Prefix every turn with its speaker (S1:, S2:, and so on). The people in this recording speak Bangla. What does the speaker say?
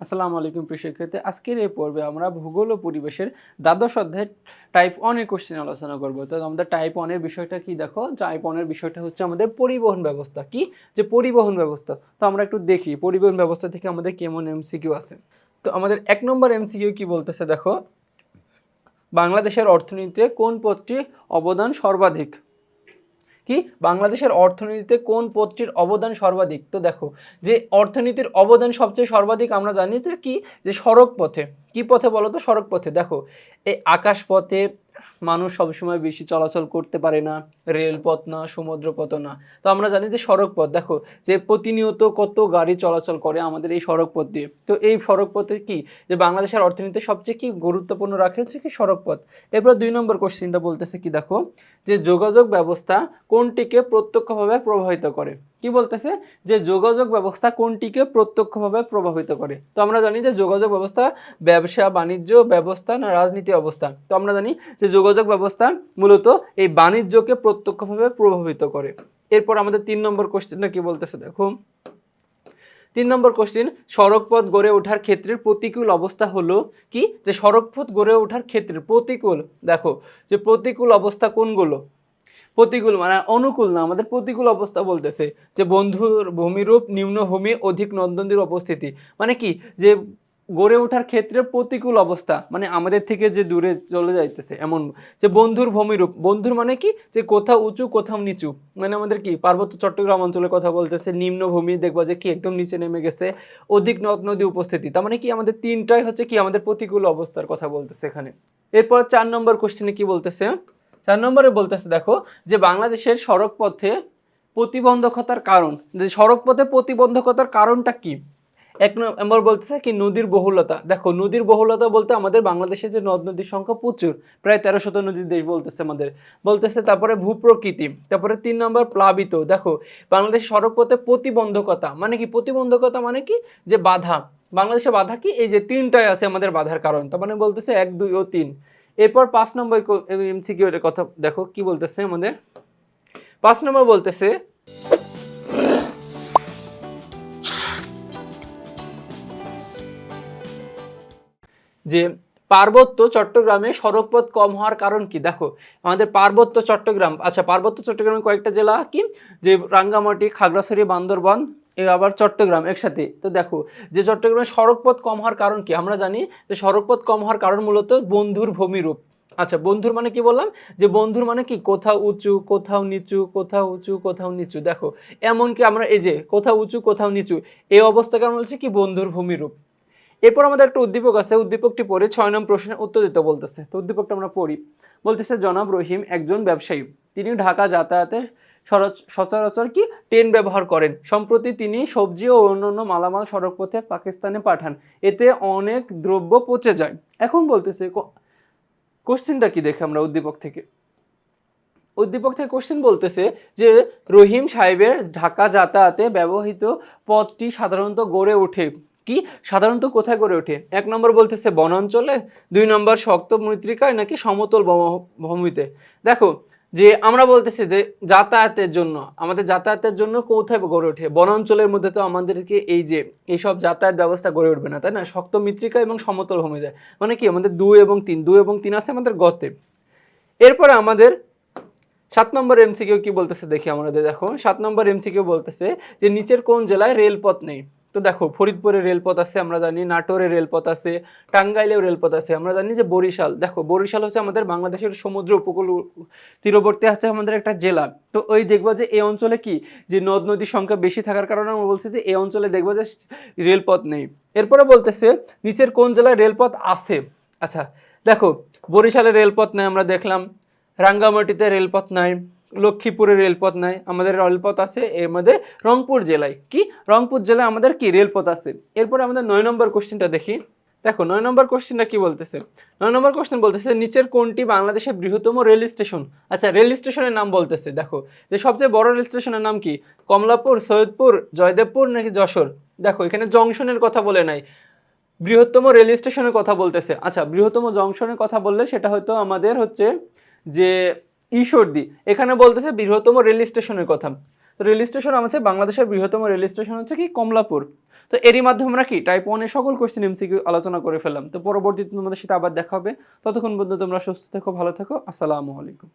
S1: আসসালামু আলাইকুম প্রিয় আজকের এই পর্বে আমরা ভূগোল ও পরিবেশের দ্বাদশ অধ্যায় টাইপ ওয়ানের কোশ্চেন আলোচনা করব। তো আমাদের টাইপ ওয়ানের বিষয়টা কি দেখো? টাইপ ওয়ানের বিষয়টা হচ্ছে আমাদের পরিবহন ব্যবস্থা। কি? যে পরিবহন ব্যবস্থা। তো আমরা একটু দেখি পরিবহন ব্যবস্থা থেকে আমাদের কেমন এমসিকিউ আছে। তো আমাদের এক নম্বর এমসিকিউ কি বলতেছে দেখো? বাংলাদেশের অর্থনীতিতে কোন পদটি অবদান সর্বাধিক? কি? বাংলাদেশের অর্থনীতিতে কোন পদটির অবদান সর্বাধিক? তো দেখো, যে অর্থনীতির অবদান সবচেয়ে সর্বাধিক আমরা জানি যে কি? যে সড়ক পথে। কি পথে বলো তো সড়ক পথে। দেখো, এই আকাশ পথে মানুষ সবসময় বেশি চলাচল করতে পারে না, রেলপথ না সমুদ্র পথ না। তো আমরা জানি যে সড়ক পথ দেখো, যে প্রতিনিয়ত কত গাড়ি চলাচল করে আমাদের এই সড়ক পথ দিয়ে। তো এই সড়ক পথে কি? যে বাংলাদেশের অর্থনীতিতে সবচেয়ে কি গুরুত্বপূর্ণ রাখে হচ্ছে কি সড়ক পথ এরপর দুই নম্বর কোশ্চেনটা বলতেছে কি, দেখো, যে যোগাযোগ ব্যবস্থা কোনটিকে প্রত্যক্ষভাবে প্রভাবিত করে? কি বলতেছে? যে যোগাযোগ ব্যবস্থা কোনটিকে প্রত্যক্ষভাবে প্রভাবিত করে? তো আমরা জানি যে যোগাযোগ ব্যবস্থা ব্যবসা, বাণিজ্য ব্যবস্থা না রাজনীতি অবস্থা তো আমরা জানি যে যোগাযোগ ব্যবস্থা মূলত এই বাণিজ্যকে প্রত্যক্ষভাবে প্রভাবিত করে। এরপর আমাদের তিন নম্বর কোশ্চেনটা কি বলতেছে? দেখো। তিন নম্বর কোশ্চেন সড়কপথ গড়ে ওঠার ক্ষেত্রে প্রতিকূল অবস্থা হলো কি? যে সড়কপথ গড়ে ওঠার ক্ষেত্রে প্রতিকূল, দেখো, যে প্রতিকূল অবস্থা কোনগুলো? প্রতিকূল মানে অনুকূল না, আমাদের প্রতিকূল অবস্থা বলতেছে যে বন্ধুর ভূমিরূপ নিম্নভূমি অধিক নন্দনদের উপস্থিতি। মানে কি? যে গড়ে ওঠার ক্ষেত্রে প্রতিকূল অবস্থা মানে আমাদের থেকে যে দূরে চলে যাইতেছে, এমন যে বন্ধুর ভূমিরূপ, বন্ধুর মানে কি? যে কোথাও উঁচু, কোথাও নিচু। মানে আমাদের কি? পার্বত্য চট্টগ্রাম অঞ্চলের কথা বলতেছে নিম্নভূমি দেখব যে কি একদম নিচে নেমে গেছে, অধিক নদ নদী উপস্থিতি। তার মানে কি? আমাদের তিনটাই হচ্ছে কি? আমাদের প্রতিকূল অবস্থার কথা বলতেছে এখানে। এরপর চার নম্বর কোশ্চেনে কি বলতেছে? চার নম্বরে বলতেছে, দেখো, যে বাংলাদেশের সড়ক পথে প্রতিবন্ধকতার কারণ, যে সড়ক পথে প্রতিবন্ধকতার কারণটা কি? এক নম্বর বলতেছে কি, নদীর বহুলতা। দেখো, নদীর বহুলতা বলতে আমাদের বাংলাদেশে যে নদ নদীর সংখ্যা প্রচুর, প্রায় তেরো শত নদীর দেশ বলতেছে আমাদের। বলতেছে তারপরে ভূপ্রকৃতি, তারপরে তিন নম্বর প্লাবিত। দেখো বাংলাদেশ সড়ক পথে প্রতিবন্ধকতা মানে কি? প্রতিবন্ধকতা মানে কি? যে বাধা। বাংলাদেশে বাধা কি? এই যে তিনটাই আছে আমাদের বাধার কারণ। তার মানে বলতেছে এক, দুই ও তিন। এরপর পাঁচ নম্বর এমসিকিউ এর কথা দেখো, কি বলতেছে আমাদের? পাঁচ নম্বর বলতেছে, যে পার্বত্য চট্টগ্রামে সড়কপথ কম হওয়ার কারণ কি? দেখো, আমাদের পার্বত্য চট্টগ্রাম আচ্ছা পার্বত্য চট্টগ্রামের কয়েকটা জেলা কি? যে রাঙ্গামাটি, খাগড়াছড়ি, বান্দরবান আবার চট্টগ্রাম একসাথে। তো দেখো, যে চট্টগ্রামে সড়কপথ কম হওয়ার কারণ কি? আমরা জানি যে সড়কপথ কম হওয়ার কারণ মূলত বন্ধুর ভূমিরূপ। আচ্ছা বন্ধুর মানে কি বললাম? যে বন্ধুর মানে কি? কোথাও উঁচু, কোথাও নিচু, কোথাও উঁচু, কোথাও নিচু। দেখো, এমনকি আমরা এই যে কোথাও উঁচু, কোথাও নিচু, এই অবস্থাকে আমরা বলছি কি? বন্ধুর ভূমিরূপ। এরপর আমাদের একটা উদ্দীপক আছে, উদ্দীপকটি পড়ে ছয় নম্বর প্রশ্নের উত্তর দিতে বলতেছে। তো উদ্দীপকটা আমরা পড়ি। বলতেছে, জনাব রহিম একজন ব্যবসায়ী। তিনি ঢাকা যাতায়াতে সচরাচর কি? ট্রেন ব্যবহার করেন। সম্প্রতি তিনি সবজি ও অন্যান্য মালামাল সড়কপথে পাকিস্তানে পাঠান। এতে অনেক দ্রব্য পচে যায়। এখন বলতেছে কোশ্চেনটা কি দেখে আমরা উদ্দীপক থেকে? উদ্দীপক থেকে কোশ্চেন বলতেছে যে, রহিম সাহেবের ঢাকা যাতায়াতে ব্যবহৃত পথটি সাধারণত গড়ে ওঠে কি? সাধারণত কোথায় গড়ে ওঠে? এক নম্বর বলতেছে, বনাঞ্চলে। দুই নম্বর, শক্ত মৃত্তিকায় নাকি সমতল ভূমিতে? দেখো যে আমরা বলতেছি যে যাতায়াতের জন্য, আমাদের যাতায়াতের জন্য কোথায় গড়ে ওঠে? বনাঞ্চলের মধ্যে তো আমাদেরকে এই যে, এইসব যাতায়াত ব্যবস্থা গড়ে উঠবে না, তাই না? শক্ত মৃত্তিকা এবং সমতল ভূমি যায়। মানে কি? আমাদের দুই এবং তিন, দুই এবং তিন আছে আমাদের গতে এরপরে আমাদের সাত নম্বর এমসিকিউ কি বলতেছে? দেখি আমাদের, দেখো। সাত নম্বর এমসিকিউ বলতেছে যে, নিচের কোন জেলায় রেলপথ নেই? তো দেখো, ফরিদপুরে রেলপথ আছে, আমরা জানি। নাটোরে রেলপথ আছে, টাঙ্গাইলেও রেলপথ আছে। আমরা জানি যে বরিশাল, দেখো, বরিশাল হচ্ছে আমাদের বাংলাদেশের সমুদ্র উপকূল তীরবর্তী আছে আমাদের একটা জেলা। তো ওই দেখব যে এই অঞ্চলে কি? যে নদ নদীর সংখ্যা বেশি থাকার কারণে আমরা বলছি যে এই অঞ্চলে দেখব যে রেলপথ নেই। এরপরে বলতেছে, নিচের কোন জেলায় রেলপথ আছে? আচ্ছা দেখো, বরিশালে রেলপথ নেই, আমরা দেখলাম। রাঙ্গামাটিতে রেলপথ নাই। লক্ষ্মীপুরে রেলপথ নাই, আমাদের রেলপথ আছে এর মধ্যে রংপুর জেলায়। কি? রংপুর জেলায় আমাদের কি রেলপথ আছে? এরপরে আমাদের নয় নম্বর কোশ্চেনটা দেখি। দেখো, নয় নম্বর কোশ্চেনটা কি বলতেছে? নয় নম্বর কোশ্চেন বলতেছে, নিচের কোনটি বাংলাদেশের বৃহত্তম রেল স্টেশন? আচ্ছা রেল স্টেশনের নাম বলতেছে, দেখো। যে সবচেয়ে বড় রেল স্টেশনের নাম কি? কমলাপুর, সৈয়দপুর, জয়দেবপুর নাকি যশোর? দেখো, এখানে জংশনের কথা বলে নাই। বৃহত্তম রেল স্টেশনের কথা বলতেছে। আচ্ছা বৃহত্তম জংশনের কথা বললে সেটা হয়তো আমাদের হচ্ছে যে ঈশ্বরদী। এখানে বলতেছে বৃহত্তম রেল স্টেশনের কথা। তো রেল স্টেশন আছে বাংলাদেশের বৃহত্তম রেল স্টেশন হচ্ছে কি? কমলাপুর। তো এরই মাধ্যমে আমরা কি? টাইপ ওয়ানের সকল কোশ্চেন এমসিকিউ আলোচনা করে ফেললাম। তো পরবর্তীতে তোমাদের সাথে আবার দেখা হবে। ততক্ষণ পর্যন্ত তোমরা সুস্থ থেকো, ভালো থেকো। আসসালামু আলাইকুম।